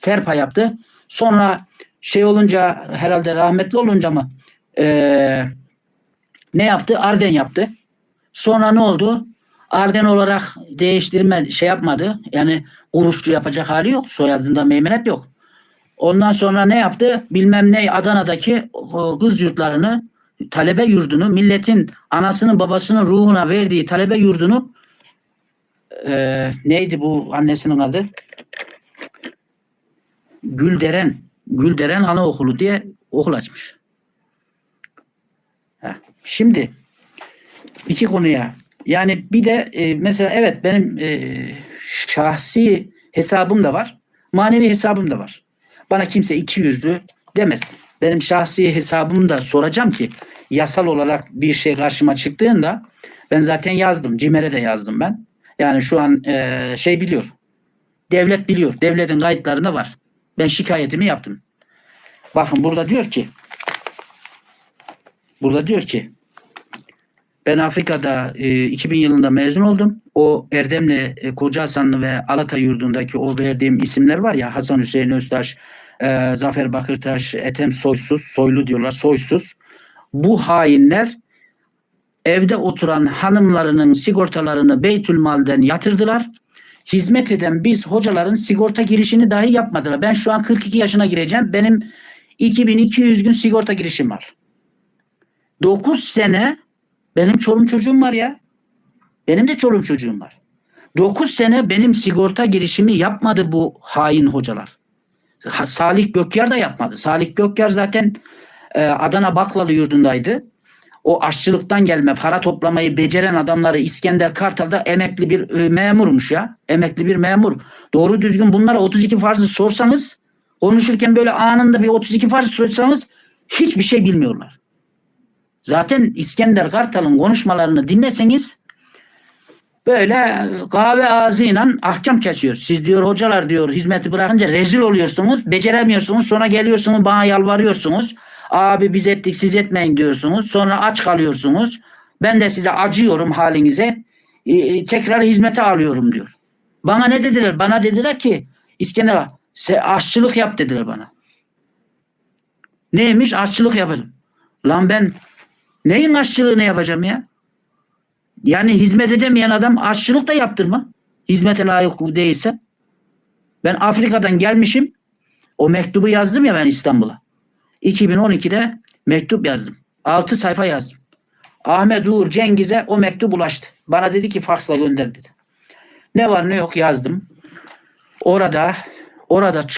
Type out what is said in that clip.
Ferpa yaptı. Sonra şey olunca herhalde rahmetli olunca mı eee, ne yaptı? Arden yaptı. Sonra ne oldu? Arden olarak değiştirme şey yapmadı. Yani kuruşçu yapacak hali yok. Soyadında meymenet yok. Ondan sonra ne yaptı? Bilmem ne Adana'daki kız yurtlarını, talebe yurdunu, milletin anasının babasının ruhuna verdiği talebe yurdunu eee, neydi bu annesinin adı? Gülderen, Gülderen Anaokulu diye okul açmış. Heh. Şimdi iki konuya yani bir de e, mesela evet benim e, şahsi hesabım da var. Manevi hesabım da var. Bana kimse iki yüzlü demesin. Benim şahsi hesabımı da soracağım ki yasal olarak bir şey karşıma çıktığında ben zaten yazdım. CİMER'e de yazdım ben. Yani şu an e, şey biliyor. Devlet biliyor. Devletin kayıtlarında var. Ben şikayetimi yaptım. Bakın burada diyor ki burada diyor ki ben Afrika'da e, 2000 yılında mezun oldum. O Erdemli, e, Koca Hasanlı ve Alata yurdundaki o verdiğim isimler var ya Hasan Hüseyin Öztaş, e, Zafer Bakırtaş, Ethem Soysuz, Soylu diyorlar, Soysuz. Bu hainler evde oturan hanımlarının sigortalarını Beytülmal'den yatırdılar. Hizmet eden biz hocaların sigorta girişini dahi yapmadılar. Ben şu an 42 yaşına gireceğim. Benim 2200 gün sigorta girişim var. 9 sene benim çolum çocuğum var ya. Benim de çolum çocuğum var. 9 sene benim sigorta girişimi yapmadı bu hain hocalar. Salih Gökyar da yapmadı. Salih Gökyar zaten e, Adana Baklalı yurdundaydı. O aşçılıktan gelme para toplamayı beceren adamları İskender Kartal'da emekli bir e, memurmuş ya. Emekli bir memur. Doğru düzgün bunlara 32 farzı sorsanız konuşurken böyle anında bir 32 farzı sorsanız hiçbir şey bilmiyorlar. Zaten İskender Kartal'ın konuşmalarını dinleseniz böyle kahve ağzıyla ahkam kesiyor. Siz diyor hocalar diyor hizmeti bırakınca rezil oluyorsunuz, beceremiyorsunuz. Sonra geliyorsunuz bana yalvarıyorsunuz. Abi biz ettik siz etmeyin diyorsunuz. Sonra aç kalıyorsunuz. Ben de size acıyorum halinize. E, e, tekrar hizmete alıyorum diyor. Bana ne dediler? Bana dediler ki İskender aşçılık yap dediler bana. Neymiş? Aşçılık yapalım. Lan ben neyin aşçılığını yapacağım ya? Yani hizmet edemeyen adam aşçılık da yaptırma. Hizmete layık değilse. Ben Afrika'dan gelmişim. O mektubu yazdım ya ben İstanbul'a. 2012'de mektup yazdım. 6 sayfa yazdım. Ahmet Uğur Cengiz'e o mektup ulaştı. Bana dedi ki faksla gönder dedi. Ne var ne yok yazdım. Orada orada